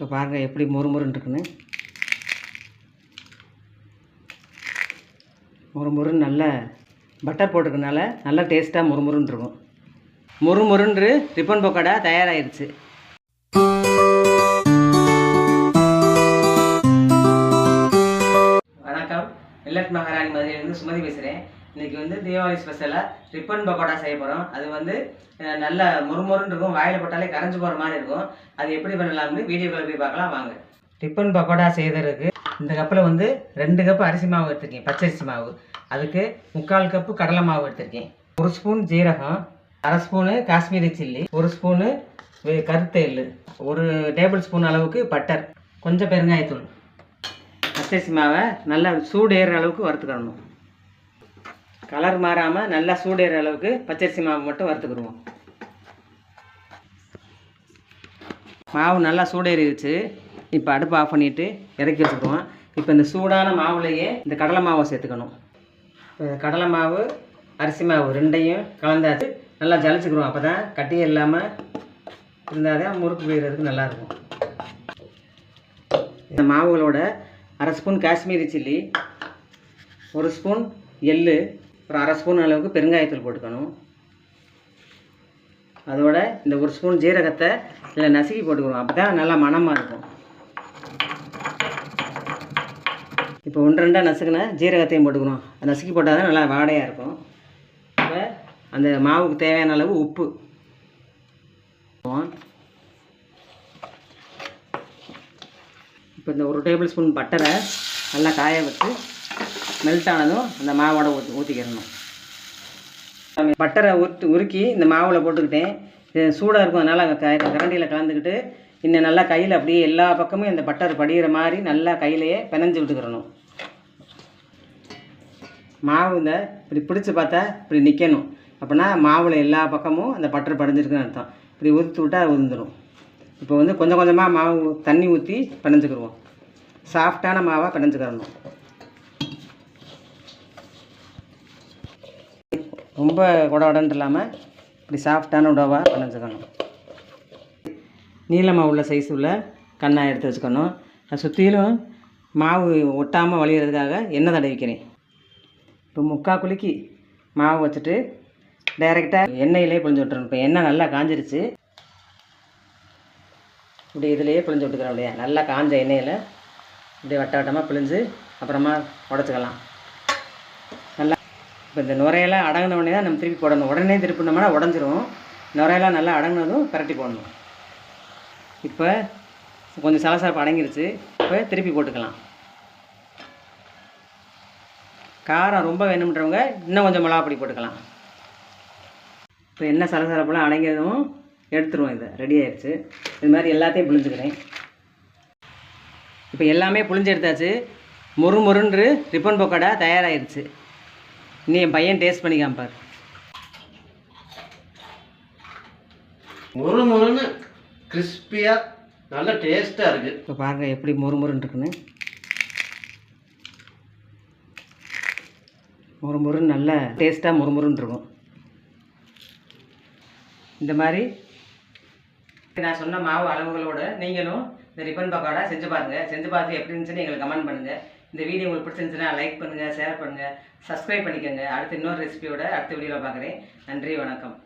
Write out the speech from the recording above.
இப்போ பாருங்கள் எப்படி முறுமுறுன்னு இருக்குன்னு முறுமுறுன்னு நல்ல பட்டர் போட்டிருக்கனால நல்லா டேஸ்ட்டாக முறுமுறுன்னு இருக்கும் முறுமுறுன்று ரிப்பன் பக்கோடா தயாராகிருச்சு வணக்கம். மில்லட் மகாராணி மதுரையிலேருந்து சுமதி பேசுகிறேன் இன்றைக்கி வந்து தீபாவளி ஸ்பெஷலாக ரிப்பன் பக்கோடா செய்ய போகிறோம் அது வந்து நல்ல முறுமுறுன்னு இருக்கும். வாயில் போட்டாலே கரைஞ்சு போகிற மாதிரி இருக்கும். அது எப்படி பண்ணலாம்னு வீடியோ போய் பார்க்கலாம். வாங்க. ரிப்பன் பக்கோடா செய்ததுக்கு இந்த கப்பில் வந்து ரெண்டு கப்பு அரிசி மாவு எடுத்திருக்கேன். பச்சரிசி மாவு. அதுக்கு முக்கால் கப்பு கடலை மாவு எடுத்திருக்கேன். ஒரு ஸ்பூன் ஜீரகம் அரை ஸ்பூனு காஷ்மீரி சில்லி ஒரு ஸ்பூனு வே- எள்ளு ஒரு டேபிள் ஸ்பூன் அளவுக்கு பட்டர் கொஞ்சம் பெருங்காயத்தூள். பச்சரிசி மாவை நல்லா சூடு ஏறுற அளவுக்கு வறுத்துக்கணும். கலர் மாறாமல் நல்லா சூடேற அளவுக்கு பச்சரிசி மாவு மட்டும் வறுத்துக்கிடுவோம். மாவு நல்லா சூடேறிடுச்சு. இப்போ அடுப்பு ஆஃப் பண்ணிவிட்டு இறக்கி வச்சுக்குவோம். இப்போ இந்த சூடான மாவுலேயே இந்த கடலை மாவை சேர்த்துக்கணும். இப்போ கடலை மாவு அரிசி மாவு ரெண்டையும் கலந்தாச்சு நல்லா ஜலிச்சுக்கிறோம் அப்போ தான் கட்டியே இல்லாமல் இருந்தால் தான் முறுக்கு பிழிகிறதுக்கு நல்லாயிருக்கும் இந்த மாவுகளோட அரை ஸ்பூன் காஷ்மீரி சில்லி ஒரு ஸ்பூன் எள்ளு ஒரு அரை ஸ்பூன் அளவுக்கு பெருங்காயத்தூள் போட்டுக்கணும். அதோட இந்த ஒரு ஸ்பூன் ஜீரகத்தை இதில் நசுக்கி போட்டுக்கணும். அப்போ தான் நல்லா மணமாக இருக்கும். இப்போ ஒன்று ரெண்டாக நசுக்கின ஜீரகத்தையும் போட்டுக்கணும். அது நசுக்கி போட்டால் தான் நல்லா வாடையாக இருக்கும். இப்போ அந்த மாவுக்கு தேவையான அளவு உப்பு. இப்போ இந்த ஒரு டேபிள் ஸ்பூன் பட்டரை நல்லா காய வச்சு மெல்ட் ஆனதும் அந்த மாவோட ஊற்றி ஊற்றிக்கிறணும் பட்டரை உருட்டு உருக்கி இந்த மாவில் போட்டுக்கிட்டேன். இது சூடாக இருக்கும் அதனால் க கரண்டியில் கலந்துக்கிட்டு இன்னும் நல்லா கையில் அப்படியே எல்லா பக்கமும் இந்த பட்டர் படிகிற மாதிரி நல்லா கையிலையே பிணைஞ்சு விட்டுக்கிறணும். மாவு இந்த இப்படி பிடிச்சி பார்த்தா இப்படி நிற்கணும் அப்படின்னா மாவில் எல்லா பக்கமும் அந்த பட்டர் படிஞ்சிருக்குன்னு அர்த்தம். இப்படி உறுத்து விட்டால் உருந்துடும் உதிர்ந்துடும் இப்போ வந்து கொஞ்சம் கொஞ்சமாக மாவு தண்ணி ஊற்றி பிணைஞ்சுக்கிடுவோம் சாஃப்டான மாவாக பிணைஞ்சுக்கிறணும். ரொம்ப உடவுடன்னு இல்லாமல் இப்படி சாஃப்டான உடவாக பிணைஞ்சுக்கணும். நீளமாக உள்ள சைஸ் உள்ள கண்ணாக எடுத்து வச்சுக்கணும். அதை சுற்றிலும் மாவு ஒட்டாமல் வழிகிறதுக்காக எண்ணெய் தடவிக்கிறேன். இப்போ முக்கால் குலுக்கி மாவு வச்சுட்டு டைரெக்டாக எண்ணெயிலே பிழிஞ்சு விட்டுறணும். இப்போ எண்ணெய் நல்லா காஞ்சிருச்சு. இப்படி இதுலேயே பிழிஞ்சு விட்டுக்கிறோம் இல்லையா நல்லா காஞ்ச எண்ணெயில் இப்படி வட்ட வட்டமாக பிழிஞ்சு அப்புறமா உடச்சிக்கலாம். இப்போ இந்த நுரையெல்லாம் அடங்கின உடனே தான் நம்ம திருப்பி போடணும். உடனே திருப்பினோம்னா உடஞ்சிரும். நுரையெல்லாம் நல்லா அடங்கினதும் பரட்டி போடணும். இப்போ கொஞ்சம் சலசலப்பு அடங்கிருச்சு. இப்போ திருப்பி போட்டுக்கலாம். காரம் ரொம்ப வேணுன்றவங்க இன்னும் கொஞ்சம் மிளகாப்பொடி போட்டுக்கலாம். இப்போ என்ன சலசலப்பெல்லாம் அடங்கியதும் எடுத்துருவோம் இதை. ரெடி ஆயிடுச்சு இது மாதிரி எல்லாத்தையும் புளிஞ்சுக்கிறேன் இப்போ எல்லாமே புழிஞ்சு எடுத்தாச்சு. மொறு மொறுன்று ரிப்பன் பக்கோடா தயாராகிடுச்சு இனி என் பையன் டேஸ்ட் பண்ணி காமிப்பார் முறு முறுன்னு கிறிஸ்பியாக நல்ல டேஸ்ட்டாக இருக்குது இப்போ பாருங்கள் எப்படி முறுமுறுன்னு இருக்குன்னு. முறுமுறுன்னு நல்ல டேஸ்ட்டாக முறுமுறுன்னு இருக்கும். இந்த மாதிரி நான் சொன்ன மாவு அளவுகளோட நீங்களும் இந்த ரிப்பன் பக்கோடா செஞ்சு பாருங்கள் செஞ்சு பார்த்து எப்படி இருந்துச்சுன்னு எங்களுக்கு கமெண்ட் பண்ணுங்கள் இந்த வீடியோ உங்களுக்கு பிடிச்சிருந்துச்சுன்னா லைக் பண்ணுங்கள் ஷேர் பண்ணுங்கள் சப்ஸ்கிரைப் பண்ணிக்கோங்க. அடுத்து இன்னொரு ரெசிபியோட அடுத்த வீடியோவில் பார்க்குறேன். நன்றி வணக்கம்.